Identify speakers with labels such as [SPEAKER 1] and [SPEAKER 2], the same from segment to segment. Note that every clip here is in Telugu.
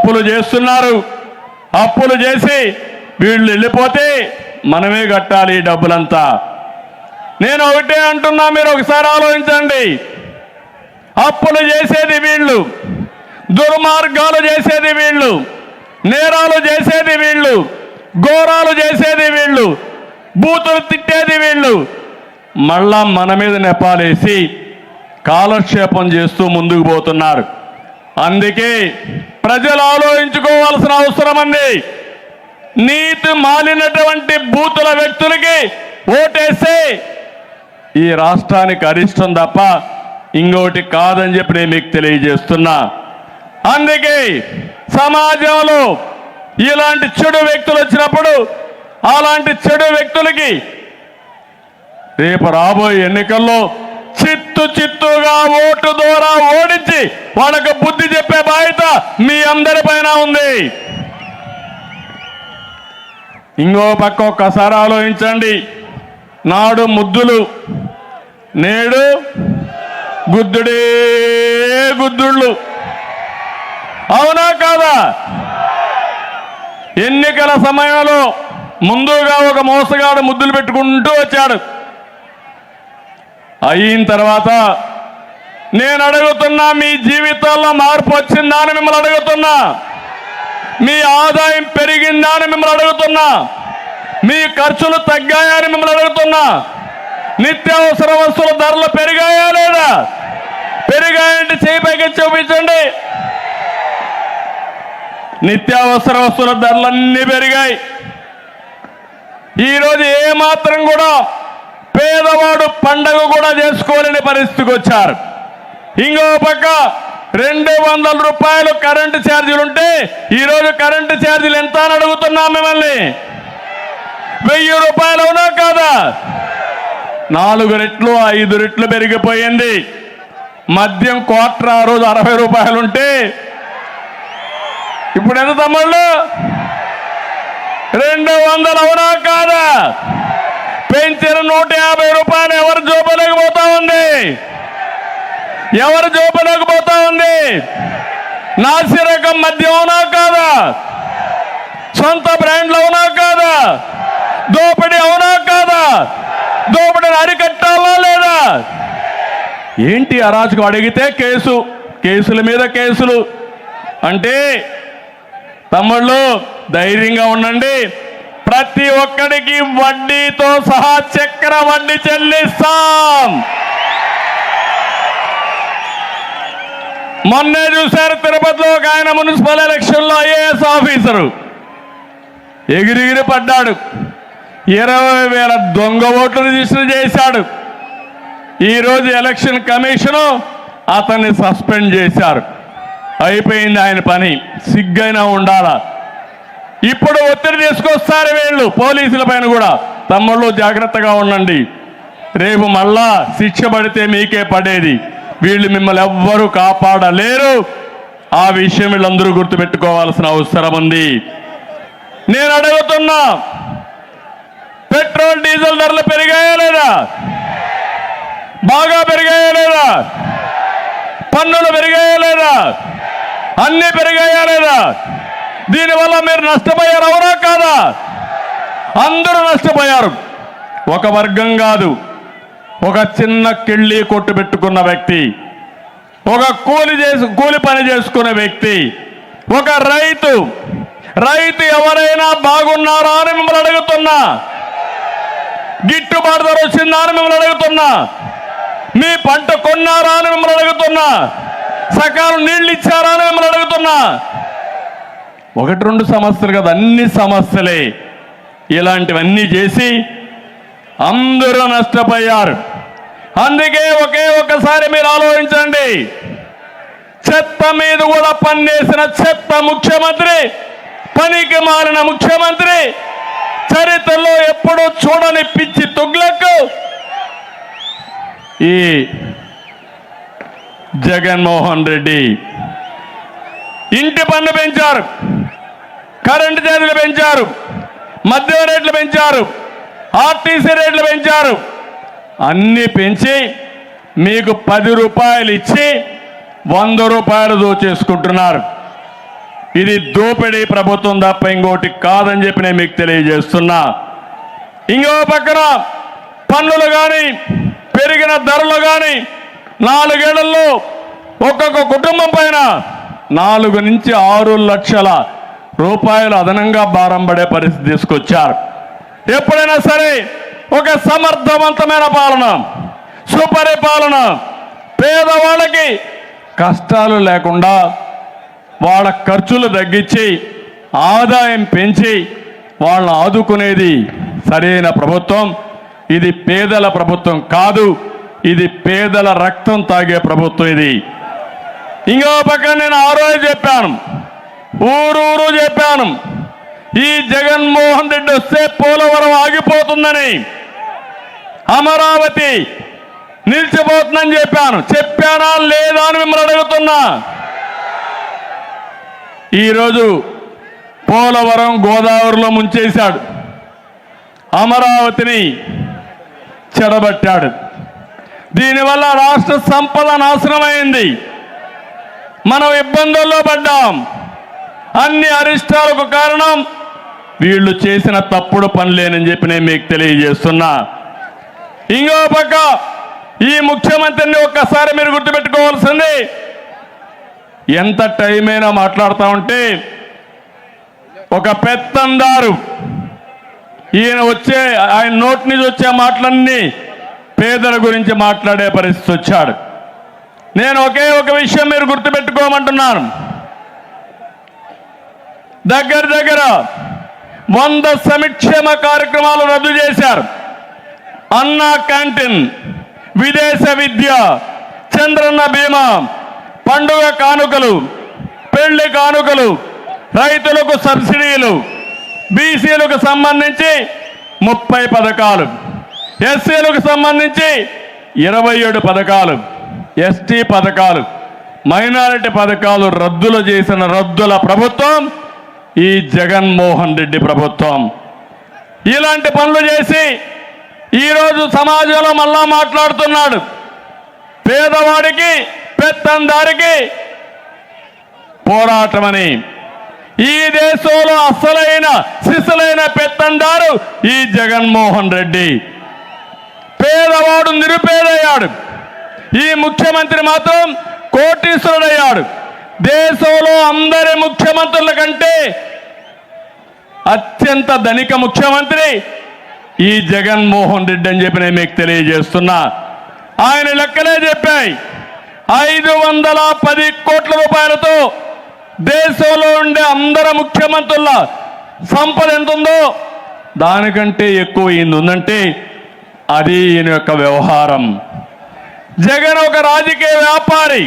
[SPEAKER 1] అప్పులు చేస్తున్నారు. అప్పులు చేసి వీళ్ళు వెళ్ళిపోతే మనమే కట్టాలి ఈ డబ్బులంతా. నేను ఒకటే అంటున్నా మీరు ఒకసారి ఆలోచించండి. అప్పులు చేసేది వీళ్ళు దుర్మార్గాలు చేసేది వీళ్ళు నేరాలు చేసేది వీళ్ళు ఘోరాలు చేసేది వీళ్ళు బూతులు తిట్టేది వీళ్ళు. మళ్ళా మన మీద నెపాలేసి కాలక్షేపం చేస్తూ ముందుకు పోతున్నారు. అందుకే ప్రజలు ఆలోచించుకోవాల్సిన అవసరం ఉంది నీతి మాలినటువంటి బూతుల వ్యక్తులకి ఓటేస్తే ఈ రాష్ట్రానికి అరిష్టం తప్ప ఇంకోటి కాదని చెప్పి నేను మీకు తెలియజేస్తున్నా. అందుకే సమాజంలో ఇలాంటి చెడు వ్యక్తులు వచ్చినప్పుడు అలాంటి చెడు వ్యక్తులకి రేపు రాబోయే ఎన్నికల్లో చిత్తు చిత్తుగా ఓటు ద్వారా ఓడించి వాళ్ళకు బుద్ధి చెప్పే బాధ్యత మీ అందరి పైన ఉంది. ఇంకో పక్క ఒక్కసారి ఆలోచించండి. నాడు ముద్దులు నేడు గుద్దుడే గుద్దుళ్ళు. అవునా కాదా? ఎన్నికల సమయంలో ముందుగా ఒక మోసగాడు ముద్దులు పెట్టుకుంటూ వచ్చాడు. అయిన తర్వాత నేను అడుగుతున్నా మీ జీవితాల్లో మార్పు వచ్చిందా అని మిమ్మల్ని అడుగుతున్నా. మీ ఆదాయం పెరిగిందా అని మిమ్మల్ని అడుగుతున్నా. మీ ఖర్చులు తగ్గాయా అని మిమ్మల్ని అడుగుతున్నా. నిత్యావసర వస్తువుల ధరలు పెరిగాయా లేదా? పెరిగాయంటే చేయిపైకి చూపించండి. నిత్యావసర వస్తువుల ధరలన్నీ పెరిగాయి. ఈరోజు ఏమాత్రం కూడా పేదవాడు పండగ కూడా చేసుకోలేని పరిస్థితికి వచ్చారు. ఇంకో పక్క రెండు వందల రూపాయలు కరెంటు ఛార్జీలు ఉంటే ఈరోజు కరెంటు ఛార్జీలు ఎంత అని అడుగుతున్నాం మిమ్మల్ని? వెయ్యి రూపాయలు అవునా కాదా? నాలుగు రెట్లు ఐదు రెట్లు పెరిగిపోయింది. మద్యం క్వార్టర్ ఆ రోజు అరవై రూపాయలు ఉంటే ఇప్పుడు ఎంత తమ్ముళ్ళు? రెండు వందలు అవునా కాదా? పెంచిన నూట యాభై రూపాయలు ఎవరు జోబులోకి పోతా ఉంది? ఎవరు జోబులోకి పోతా ఉంది? నాసిరకం మద్యం అవునా కాదా? సొంత బ్రాండ్లు అవునా కాదా? దోపిడీ అవునా కాదా? దోపిడీని అరికట్టాలా లేదా? ఏంటి అరాజకం అడిగితే కేసు కేసుల మీద కేసులు. అంటే తమ్ముళ్ళు ధైర్యంగా ఉండండి. ప్రతి ఒక్కడికి వడ్డీతో సహా చక్ర వడ్డీ చెల్లిస్తాం. మొన్నే చూశారు తిరుపతిలో ఒక ఆయన మున్సిపల్ ఎలక్షన్లో ఐఏఎస్ ఆఫీసరు. ఎగిరిగిరి పడ్డాడు. ఇరవై వేల దొంగ ఓట్లు రిజిస్టర్ చేశాడు. ఈరోజు ఎలక్షన్ కమిషను అతన్ని సస్పెండ్ చేశారు. అయిపోయింది ఆయన పని. సిగ్గైనా ఉండాలా? ఇప్పుడు ఒత్తిడి తీసుకొస్తారు వీళ్ళు పోలీసుల పైన కూడా. తమ్ముళ్ళు జాగ్రత్తగా ఉండండి. రేపు మళ్ళా శిక్ష పడితే మీకే పడేది. వీళ్ళు మిమ్మల్ని ఎవ్వరూ కాపాడలేరు. ఆ విషయం వీళ్ళందరూ గుర్తుపెట్టుకోవాల్సిన అవసరం ఉంది. నేను అడుగుతున్నా పెట్రోల్ డీజిల్ ధరలు పెరిగాయా లేదా? బాగా పెరిగాయా లేదా? పన్నులు పెరిగాయా లేదా? అన్నీ పెరిగాయా లేదా? దీనివల్ల మీరు నష్టపోయారు అవునా కాదా? అందరూ నష్టపోయారు. ఒక వర్గం కాదు ఒక చిన్న కిళ్ళి కొట్టు పెట్టుకున్న వ్యక్తి ఒక కూలి చేసు కూలి పని చేసుకునే వ్యక్తి ఒక రైతు. రైతు ఎవరైనా బాగున్నారా అని మిమ్మల్ని అడుగుతున్నా. గిట్టుబాటు ధర వచ్చిందా అని మిమ్మల్ని అడుగుతున్నా. మీ పంట కొన్నారా అని మిమ్మల్ని అడుగుతున్నా. సకాలం నీళ్ళు ఇచ్చారా అని మిమ్మల్ని అడుగుతున్నా. ఒకటి రెండు సమస్యలు కదా అన్ని సమస్యలే. ఇలాంటివన్నీ చేసి అందరూ నష్టపోయారు. అందుకే ఒకే ఒక్కసారి మీరు ఆలోచించండి. చెత్త మీద కూడా పన్నేసిన చెత్త ముఖ్యమంత్రి పనికి మారిన ముఖ్యమంత్రి చరిత్రలో ఎప్పుడూ చూడని పిచ్చి తుగ్లకు ఈ జగన్మోహన్ రెడ్డి ఇంటి పన్ను పెంచారు. కరెంటు ఛార్జీలు పెంచారు. మద్యం రేట్లు పెంచారు. ఆర్టీసీ రేట్లు పెంచారు. అన్నీ పెంచి మీకు పది రూపాయలు ఇచ్చి వంద రూపాయలు దోచేసుకుంటున్నారు. ఇది దోపిడీ ప్రభుత్వం తప్ప ఇంకోటి కాదని చెప్పి నేను మీకు తెలియజేస్తున్నా. ఇంకో పక్కన పన్నులు కానీ పెరిగిన ధరలు కానీ నాలుగేళ్ళలో ఒక్కొక్క కుటుంబం పైన నాలుగు నుంచి ఆరు లక్షల రూపాయలు అదనంగా భారం పడే పరిస్థితి తీసుకొచ్చారు. ఎప్పుడైనా సరే ఒక సమర్థవంతమైన పాలన సుపరిపాలన పేదవాళ్ళకి కష్టాలు లేకుండా వాళ్ళ ఖర్చులు తగ్గించి ఆదాయం పెంచి వాళ్ళని ఆదుకునేది సరైన ప్రభుత్వం. ఇది పేదల ప్రభుత్వం కాదు ఇది పేదల రక్తం తాగే ప్రభుత్వం ఇది. ఇంకో పక్కన నేను ఆ రోజు చెప్పాను. ఊరూరు చెప్పాను. ఈ జగన్మోహన్ రెడ్డి వస్తే పోలవరం ఆగిపోతుందని. అమరావతి నిలిచిపోతుందని చెప్పాను. చెప్పానా లేదా అని మిమ్మల్ని అడుగుతున్నా. ఈరోజు పోలవరం గోదావరిలో ముంచేశాడు. అమరావతిని చెడబట్టాడు. దీనివల్ల రాష్ట్ర సంపద నాశనమైంది. మనం ఇబ్బందుల్లో పడ్డాం. అన్ని అరిష్టాలకు కారణం వీళ్ళు చేసిన తప్పుడు పనులేనని చెప్పి నేను మీకు తెలియజేస్తున్నా. ఇంకో పక్క ఈ ముఖ్యమంత్రిని ఒక్కసారి మీరు గుర్తుపెట్టుకోవాల్సింది ఎంత టైం అయినా మాట్లాడుతూ ఉంటే ఒక పెత్తందారు ఈయన వచ్చే ఆయన నోటి నుంచి వచ్చే మాటలన్నీ పేదల గురించి మాట్లాడే పరిస్థితి వచ్చాడు. నేను ఒకే ఒక విషయం మీరు గుర్తుపెట్టుకోమంటున్నాను. దగ్గర దగ్గర వంద సంక్షేమ కార్యక్రమాలు రద్దు చేశారు. అన్నా క్యాంటీన్ విదేశ విద్య చంద్రన్న బీమా పండుగ కానుకలు పెళ్ళి కానుకలు రైతులకు సబ్సిడీలు బీసీలకు సంబంధించి ముప్పై పథకాలు ఎస్సీలకు సంబంధించి ఇరవై ఏడు పథకాలు ఎస్టీ పథకాలు మైనారిటీ పథకాలు రద్దులు చేసిన రద్దుల ప్రభుత్వం ఈ జగన్మోహన్ రెడ్డి ప్రభుత్వం. ఇలాంటి పనులు చేసి ఈరోజు సమాజంలో మళ్ళా మాట్లాడుతున్నాడు. పేదవాడికి పెత్తందారికి పోరాటమని. ఈ దేశంలో అసలైన సిసలైన పెత్తందారు ఈ జగన్మోహన్ రెడ్డి. పేదవాడు నిరుపేదయ్యాడు. ఈ ముఖ్యమంత్రి మాత్రం కోటీశ్వరుడయ్యాడు. దేశంలో అందరి ముఖ్యమంత్రుల కంటే అత్యంత ధనిక ముఖ్యమంత్రి ఈ జగన్మోహన్ రెడ్డి అని చెప్పి నేను మీకు తెలియజేస్తున్నా. ఆయన లెక్కలే చెప్పాయి. ఐదు వందల పది కోట్ల రూపాయలతో దేశంలో ఉండే అందరు ముఖ్యమంత్రుల సంపద ఎంత ఉందో దానికంటే ఎక్కువ ఈయన ఉందంటే అది ఈయన యొక్క వ్యవహారం. జగన్ ఒక రాజకీయ వ్యాపారి.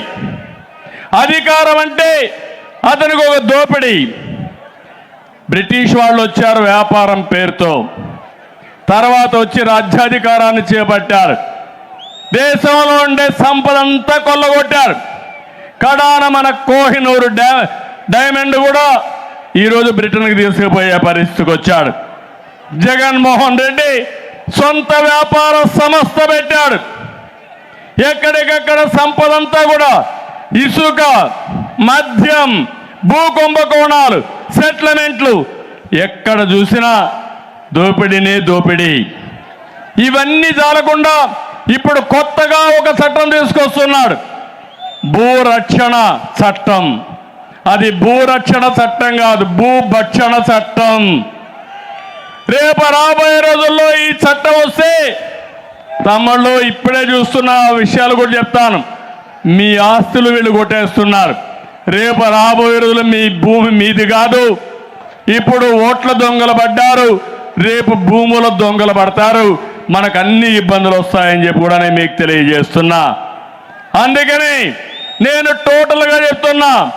[SPEAKER 1] అధికారం అంటే అతనికి ఒక దోపిడీ. బ్రిటిష్ వాళ్ళు వచ్చారు వ్యాపారం పేరుతో. తర్వాత వచ్చి రాజ్యాధికారాన్ని చేపట్టారు. దేశంలో ఉండే సంపద అంతా కొల్లగొట్టారు. కడాన మన కోహినూరు డా డైమండ్ కూడా ఈరోజు బ్రిటన్కి తీసుకుపోయే పరిస్థితికి వచ్చాడు. జగన్మోహన్ రెడ్డి సొంత వ్యాపార సంస్థ పెట్టాడు. ఎక్కడికక్కడ సంపద అంతా కూడా ఇసుక మద్యం భూ కుంభకోణాలు సెటిల్మెంట్లు ఎక్కడ చూసినా దోపిడీనే దోపిడీ. ఇవన్నీ జాలకుండా ఇప్పుడు కొత్తగా ఒక చట్టం తీసుకొస్తున్నాడు. భూరక్షణ చట్టం. అది భూరక్షణ చట్టం కాదు భూభక్షణ చట్టం. రేపు రాబోయే రోజుల్లో ఈ చట్టం వస్తే తమ్ముళ్ళు ఇప్పుడే చూస్తున్న విషయాలు కూడా చెప్తాను. మీ ఆస్తులు వీళ్ళు కొట్టేస్తున్నారు. రేపు రాబోయే రోజులు మీ భూమి మీది కాదు. ఇప్పుడు ఓట్ల దొంగలు పడ్డారు. రేపు భూముల దొంగలు పడతారు. మనకు అన్ని ఇబ్బందులు వస్తాయని చెప్పి కూడా నేను మీకు తెలియజేస్తున్నా. అందుకని నేను టోటల్గా చెప్తున్నా.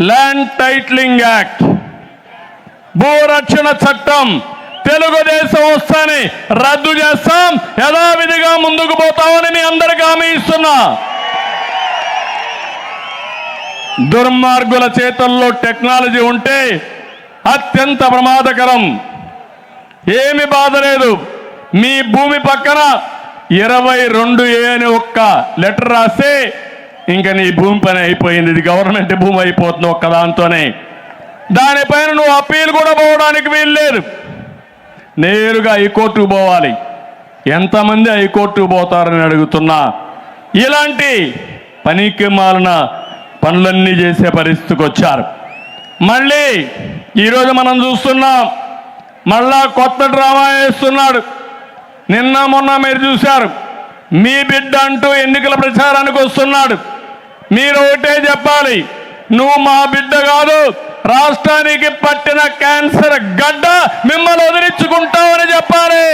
[SPEAKER 1] ల్యాండ్ టైట్లింగ్ యాక్ట్ భూరక్షణ చట్టం తెలుగుదేశం వస్తాని రద్దు చేస్తాం. యథావిధిగా ముందుకు పోతామని మీ అందరికీ హామీ ఇస్తున్నా. దుర్మార్గుల చేతుల్లో టెక్నాలజీ ఉంటే అత్యంత ప్రమాదకరం. ఏమి బాధ లేదు. మీ భూమి పక్కన ఇరవై రెండు ఏ అని ఒక్క లెటర్ రాస్తే ఇంకా నీ భూమి పని అయిపోయింది. ఇది గవర్నమెంట్ భూమి అయిపోతుంది ఒక్క దాంతోనే. దానిపైన నువ్వు అప్పీల్ కూడా పోవడానికి వీల్లేదు. నేరుగా హైకోర్టుకు పోవాలి. ఎంతమంది హైకోర్టుకు పోతారని అడుగుతున్నా. ఇలాంటి పనికి మాలిన పనులన్నీ చేసే పరిస్థితికి వచ్చారు. మళ్ళీ ఈరోజు మనం చూస్తున్నాం మళ్ళా కొత్త డ్రామా వేస్తున్నాడు. నిన్న మొన్న మీరు చూశారు మీ బిడ్డ అంటూ ఎన్నికల ప్రచారానికి వస్తున్నాడు. మీరు ఒకటే చెప్పాలి నువ్వు మా బిడ్డ కాదు రాష్ట్రానికి పట్టిన క్యాన్సర్ గడ్డ మిమ్మల్ని వదిలించుకుంటావని చెప్పాలి.